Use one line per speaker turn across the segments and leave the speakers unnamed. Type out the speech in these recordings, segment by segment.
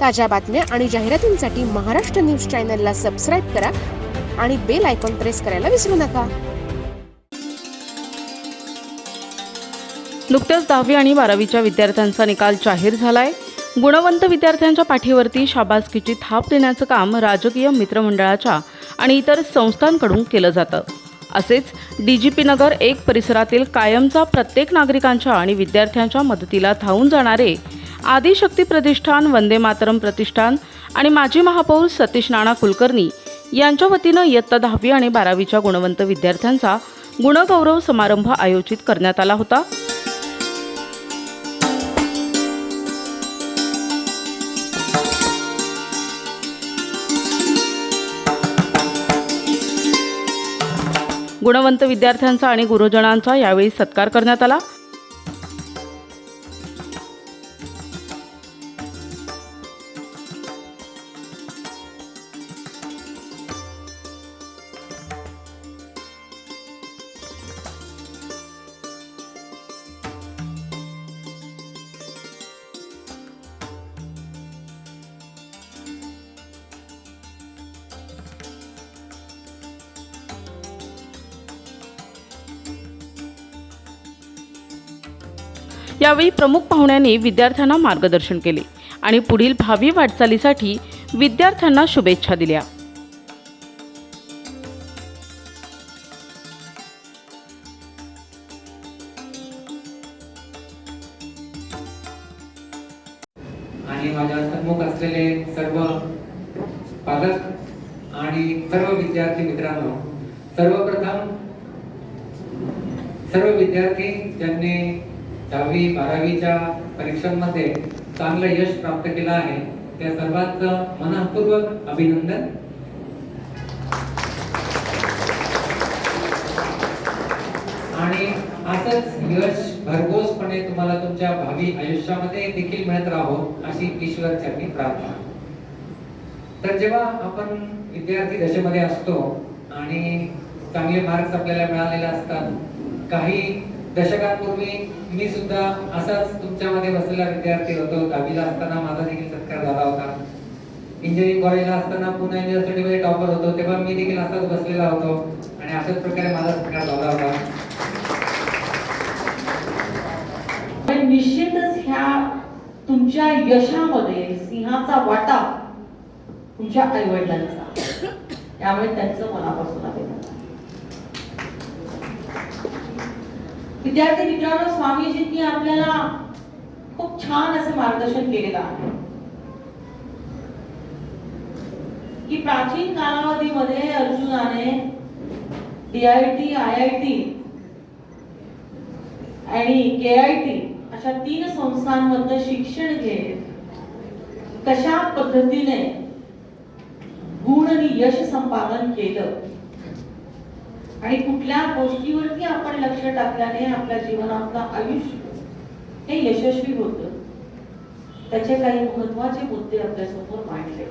ताज्या बातम्या आणि जाहिरातींसाठी महाराष्ट्र न्यूज चॅनलला सबस्क्राईब करा आणि बेल आयकॉन प्रेस करायला विसरू नका.
नुकत्याच दहावी आणि बारावीच्या विद्यार्थ्यांचा निकाल जाहीर झालाय. गुणवंत विद्यार्थ्यांच्या पाठीवरती शाबासकीची थाप देण्याचं काम राजकीय मित्रमंडळाच्या आणि इतर संस्थांकडून केलं जातं. असेच डी जी पी नगर एक परिसरातील कायमचा प्रत्येक नागरिकांच्या आणि विद्यार्थ्यांच्या मदतीला धावून जाणारे आदिशक्ती प्रतिष्ठान वंदे मातरम प्रतिष्ठान आणि माजी महापौर सतीश नाना कुलकर्णी यांच्या वतीनं इयत्ता दहावी आणि बारावीच्या गुणवंत विद्यार्थ्यांचा गुणगौरव समारंभ आयोजित करण्यात आला होता. गुणवंत विद्यार्थ्यांचा आणि गुरुजनांचा यावेळी सत्कार करण्यात आला. यावेळी प्रमुख पाहुण्यांनी विद्यार्थ्यांना मार्गदर्शन केले आणि पुढील भावी वाटचालीसाठी विद्यार्थ्यांना शुभेच्छा दिल्या.
आणि माझ्या सन्मुख असलेले सर्व पालक आणि सर्व विद्यार्थी मित्रांनो सर्वप्रथम सर्व विद्यार्थी ज्यांनी दहावी बारावीच्या परीक्षांमध्ये चांगलं यश प्राप्त केलं आहे. त्या सर्वांचं मनपूर्वक अभिनंदन. आणि असंच यश भरघोसपणे तुम्हाला तुमच्या भावी आयुष्यामध्ये देखील मिळत राहो अशी ईश्वर प्रार्थना. तर जेव्हा आपण विद्यार्थी दशेमध्ये असतो आणि चांगले मार्क्स आपल्याला मिळालेले असतात काही दशकांपूर्वी मी सुद्धा असाच तुमच्यामध्ये बसलेला विद्यार्थी होतो. दहावीला असताना माझा देखील सत्कार झाला होता. इंजिनिअरिंग कॉलेजला असताना पुणे युनिव्हर्सिटीमध्ये टॉपर होतो. तेव्हा मी देखील असाच बसलेला होतो. आणि अशाच प्रकारे माझा सत्कार झाला होता.
पण निश्चितच ह्या तुमच्या यशामध्ये सिंहाचा वाटा तुमच्या आईवडिलांचा. त्यामुळे त्यांचं मनापासून अभिनंदन. विद्यार्थी मित्रांनो स्वामीजींनी आपल्याला खूप छान असं मार्गदर्शन केलेलं आहे. की प्राचीन कालावधीमध्ये अर्जुनाने डीआयटी आय आय टी आणि के आय टी अशा तीन संस्थांमधलं शिक्षण घेत कशा पद्धतीने गुण आणि यश संपादन केलं? आणि कुठल्या गोष्टीवरती आपण लक्ष टाकल्याने आपल्या जीवनातलं आयुष्य हे यशस्वी होत. त्याचे काही महत्त्वाचे मुद्दे आपल्यासमोर मांडले.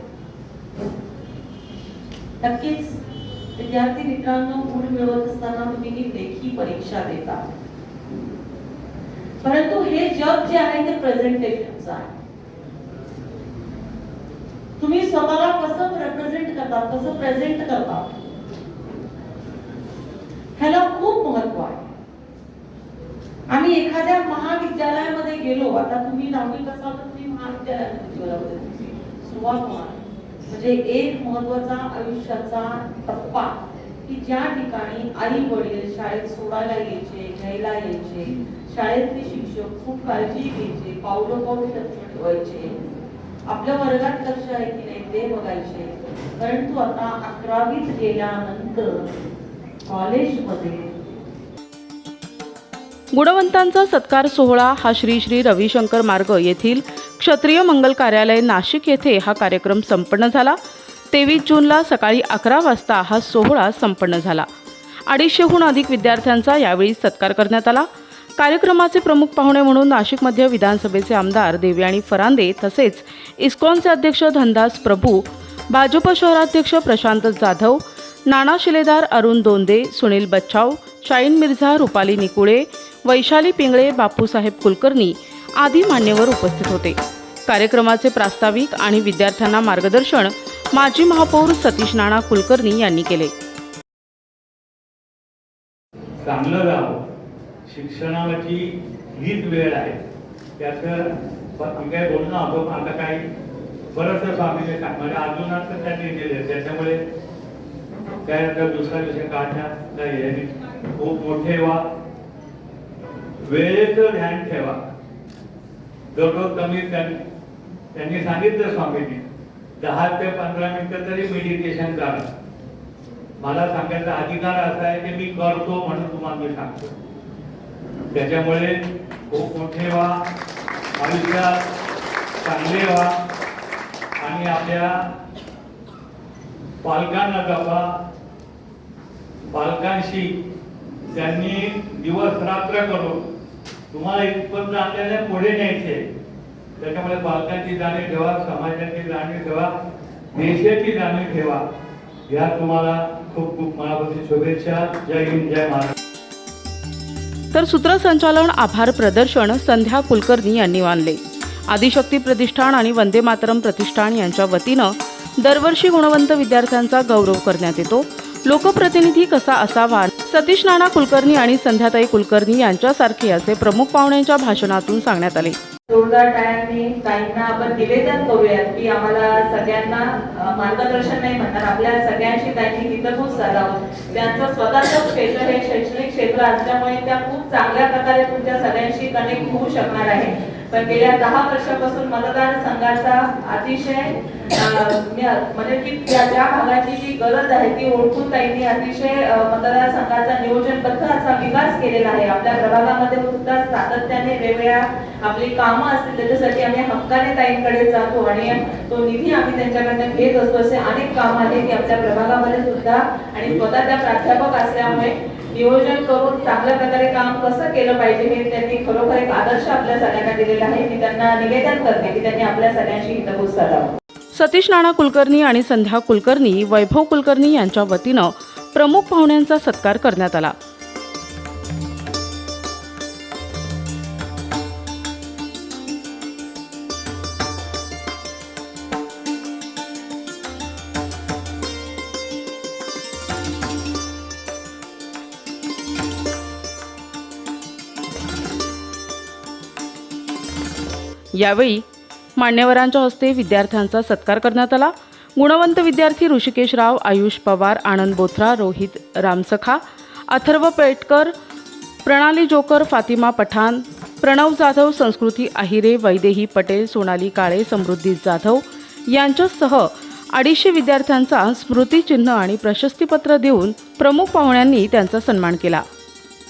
नक्कीच विद्यार्थी मित्रांनो गुण मिळवत असताना तुम्ही ही लेखी परीक्षा देता. परंतु हे जग जे आहे ते प्रेझेंटेशनचं आहे. तुम्ही स्वतःला कसं रिप्रेझेंट करता कसं प्रेझेंट करता? ह्याला खूप महत्त्व आहे. आम्ही एखाद्या महाविद्यालयामध्ये गेलो आता तुम्ही दहावीत असाल तर तुम्ही महाविद्यालयामध्ये सुरुवात होणार. म्हणजे एक महत्त्वाचा आयुष्याचा टप्पा की ज्या ठिकाणी आई वडील शाळेत सोडायला यायचे घ्यायला यायचे शाळेतले शिक्षक खूप काळजी घ्यायचे पावलं पावली लक्ष ठेवायचे. आपल्या वर्गात लक्ष आहे की नाही ते बघायचे. परंतु आता अकरावीत गेल्यानंतर कॉलेजमध्ये.
गुणवंतांचा सत्कार सोहळा हा श्री श्री रविशंकर मार्ग येथील क्षत्रिय मंगल कार्यालय नाशिक येथे हा कार्यक्रम संपन्न झाला. तेवीस जूनला सकाळी अकरा वाजता हा सोहळा संपन्न झाला. अडीचशेहून अधिक विद्यार्थ्यांचा यावेळी सत्कार करण्यात आला. कार्यक्रमाचे प्रमुख पाहुणे म्हणून नाशिक मध्य विधानसभेचे आमदार देवयाणी फरांदे तसेच इस्कॉनचे अध्यक्ष धनदास प्रभू भाजप शहराध्यक्ष प्रशांत जाधव नाना शिलेदार अरुण दोंदे सुनील बच्छाव शाईन मिर्झा रुपाली निकुळे वैशाली पिंगळे बापूसाहेब कुलकर्णी आदी मान्यवर उपस्थित होते. कार्यक्रमाचे प्रास्ताविक आणि विद्यार्थ्यांना मार्गदर्शन माजी महापौर सतीश नाना कुलकर्णी यांनी केले.
चांगलं गाव शिक्षणाची हीच वेळ आहे. त्याचं मी काय बोलणं आपण आता काही बरंच स्वामीने सांग म्हणजे अजूनच त्यांनी दिले त्याच्यामुळे त्यानंतर दुसरा विषय काढण्या नाही आहे. खूप मोठे व्हा वेळेचं ध्यान ठेवा. दररोज कमी त्यांनी सांगितलं स्वामीजी दहा ते पंधरा मिनिटं तरी मेडिटेशन करा. मला सांगायचा अधिकार असा आहे की मी करतो म्हणून तुम्हाला मी सांगतो. त्याच्यामुळे खूप मोठे व्हा आयुष्यात चांगले व्हा आणि आपल्या पालकांना जपा पालकांशी त्यांनी दिवस रात्र करून तुम्हाला इथपर्यंत आपल्याला पुढे न्यायचे त्याच्यामुळे पालकांची जाणीव ठेवा समाजाची जाणीव ठेवा देशाची जाणीव ठेवा. या तुम्हाला खूप खूप मनापासून शुभेच्छा. जय हिंद जय महाराष्ट्र.
तर सूत्रसंचालन आभार प्रदर्शन संध्या कुलकर्णी यांनी मानले. आदिशक्ती प्रतिष्ठान आणि वंदे मातरम प्रतिष्ठान यांच्या वतीनं दरवर्षी गुणवंत विद्यार्थ्यांचा गौरव करण्यात येतो. लोकप्रतिनिधी कसा असावा? सतीश नाना कुलकर्णी आणि संध्याताई कुलकर्णी यांच्यासारखे असे प्रमुख पाहुण्यांच्या भाषणातून सांगण्यात आले.
जोरदार टाळ्यांनी ताईंना आपण निवेदन करूयात की आम्हाला सगळ्यांना मार्गदर्शन नाही म्हणणार. आपल्या सगळ्यांशी त्यांनी हितगुज साधावं त्यांचं स्वतःचं क्षेत्र हे शैक्षणिक क्षेत्र असल्यामुळे त्या खूप चांगल्या प्रकारे तुमच्या सगळ्यांशी कनेक्ट होऊ शकणार आहे. पण गेल्या दहा वर्षापासून मतदारसंघाचा अतिशय म्हणजे की त्या ज्या भागाची जी गरज आहे ती ओळखून त्यांनी अतिशय मतदारसंघाचा नियोजनबद्ध असा विकास केलेला आहे आपल्या प्रभागामध्ये सुद्धा सातत्याने वेगवेगळ्या आपली कामं असतील त्याच्यासाठी आम्ही हक्काने ताईंकडे जातो आणि तो निधी आम्ही त्यांच्याकडनं घेत असतो असे अनेक कामं आहेत की आपल्या प्रभागामध्ये सुद्धा आणि स्वतः त्या प्राध्यापक असल्यामुळे नियोजन करून चांगल्या प्रकारे काम कसं केलं पाहिजे हे त्यांनी खरोखर एक आदर्श आपल्या सगळ्यांना दिलेला आहे मी त्यांना निवेदन करते की त्यांनी आपल्या सगळ्यांशी हितगुज साधावं.
सतीश नाना कुलकर्णी आणि संध्या कुलकर्णी वैभव कुलकर्णी यांच्या वतीनं प्रमुख पाहुण्यांचा सत्कार करण्यात आला. यावेळी मान्यवरांच्या हस्ते विद्यार्थ्यांचा सत्कार करण्यात आला. गुणवंत विद्यार्थी ऋषिकेश राव आयुष पवार आनंद बोथरा रोहित रामसखा अथर्व पेटकर प्रणाली जोकर फातिमा पठाण प्रणव जाधव संस्कृती आहिरे वैदेही पटेल सोनाली काळे समृद्धी जाधव यांच्यासह अडीचशे विद्यार्थ्यांचा स्मृतिचिन्ह आणि प्रशस्तीपत्र देऊन प्रमुख पाहुण्यांनी त्यांचा सन्मान केला.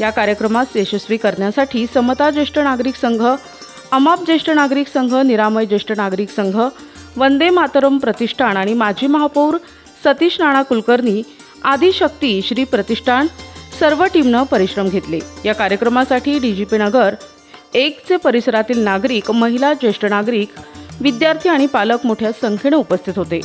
या कार्यक्रमास यशस्वी करण्यासाठी समता ज्येष्ठ नागरिक संघ अमाप ज्येष्ठ नागरिक संघ निरामय ज्येष्ठ नागरिक संघ वंदे मातरम प्रतिष्ठान आणि माजी महापौर सतीश राणा कुलकर्णी आदिशक्ती श्री प्रतिष्ठान सर्व टीमनं परिश्रम घेतले. या कार्यक्रमासाठी डीजीपी नगर एकचे परिसरातील नागरिक महिला ज्येष्ठ नागरिक विद्यार्थी आणि पालक मोठ्या संख्येने उपस्थित होते.